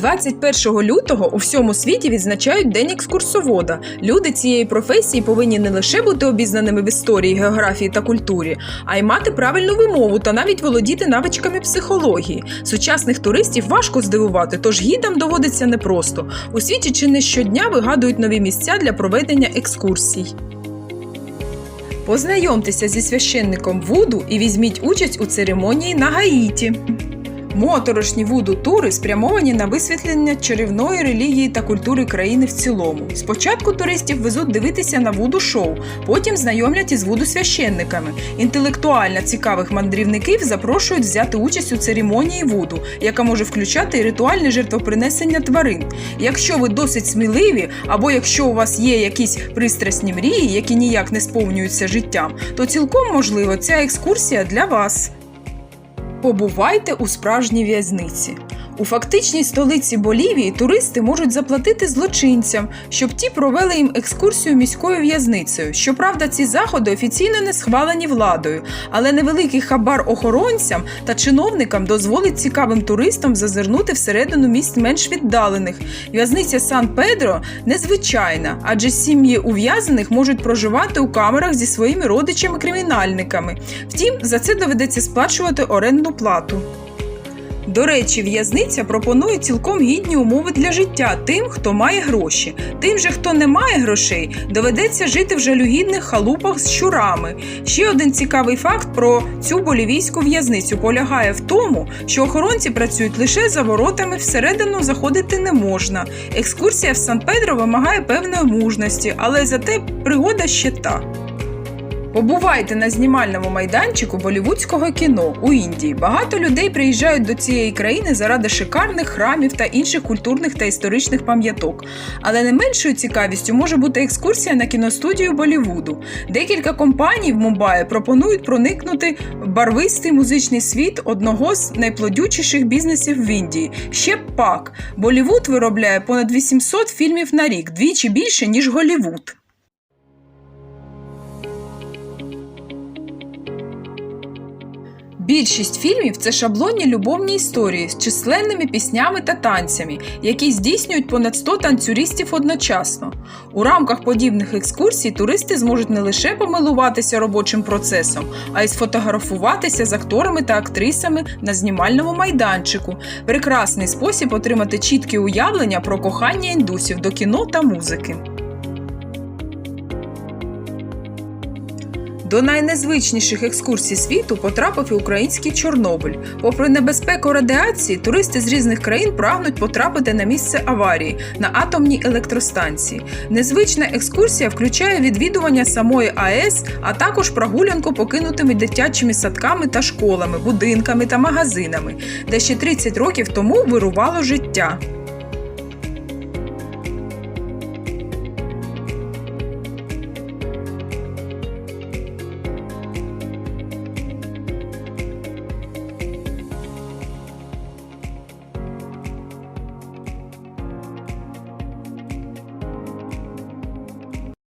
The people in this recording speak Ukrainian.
21 лютого у всьому світі відзначають День екскурсовода. Люди цієї професії повинні не лише бути обізнаними в історії, географії та культурі, а й мати правильну вимову та навіть володіти навичками психології. Сучасних туристів важко здивувати, тож гідам доводиться непросто. У світі чи не щодня вигадують нові місця для проведення екскурсій. Познайомтеся зі священником Вуду і візьміть участь у церемонії на Гаїті. Моторошні вуду тури спрямовані на висвітлення чарівної релігії та культури країни в цілому. Спочатку туристів везуть дивитися на вуду шоу, потім знайомлять із вуду священниками. Інтелектуально цікавих мандрівників запрошують взяти участь у церемонії вуду, яка може включати і ритуальне жертвопринесення тварин. Якщо ви досить сміливі, або якщо у вас є якісь пристрасні мрії, які ніяк не сповнюються життям, то цілком можливо ця екскурсія для вас. Побувайте у справжній в'язниці. У фактичній столиці Болівії туристи можуть заплатити злочинцям, щоб ті провели їм екскурсію міською в'язницею. Щоправда, ці заходи офіційно не схвалені владою, але невеликий хабар охоронцям та чиновникам дозволить цікавим туристам зазирнути всередину місць менш віддалених. В'язниця Сан Педро незвичайна, адже сім'ї ув'язаних можуть проживати у камерах зі своїми родичами-кримінальниками. Втім, за це доведеться сплачувати орендну плату. До речі, в'язниця пропонує цілком гідні умови для життя тим, хто має гроші. Тим же, хто не має грошей, доведеться жити в жалюгідних халупах з щурами. Ще один цікавий факт про цю болівійську в'язницю полягає в тому, що охоронці працюють лише за воротами, всередину заходити не можна. Екскурсія в Сан-Педро вимагає певної мужності, але зате пригода ще та. Побувайте на знімальному майданчику болівудського кіно у Індії. Багато людей приїжджають до цієї країни заради шикарних храмів та інших культурних та історичних пам'яток. Але не меншою цікавістю може бути екскурсія на кіностудію Болівуду. Декілька компаній в Мумбаї пропонують проникнути в барвистий музичний світ одного з найплодючіших бізнесів в Індії. Ще пак. Болівуд виробляє понад 800 фільмів на рік, двічі більше ніж Голівуд. Більшість фільмів це шаблонні любовні історії з численними піснями та танцями, які здійснюють понад 100 танцюристів одночасно. У рамках подібних екскурсій туристи зможуть не лише помилуватися робочим процесом, а й сфотографуватися з акторами та актрисами на знімальному майданчику. Прекрасний спосіб отримати чіткі уявлення про кохання індусів до кіно та музики. До найнезвичніших екскурсій світу потрапив і український Чорнобиль. Попри небезпеку радіації, туристи з різних країн прагнуть потрапити на місце аварії на атомній електростанції. Незвична екскурсія включає відвідування самої АЕС, а також прогулянку покинутими дитячими садками та школами, будинками та магазинами, де ще 30 років тому вирувало життя.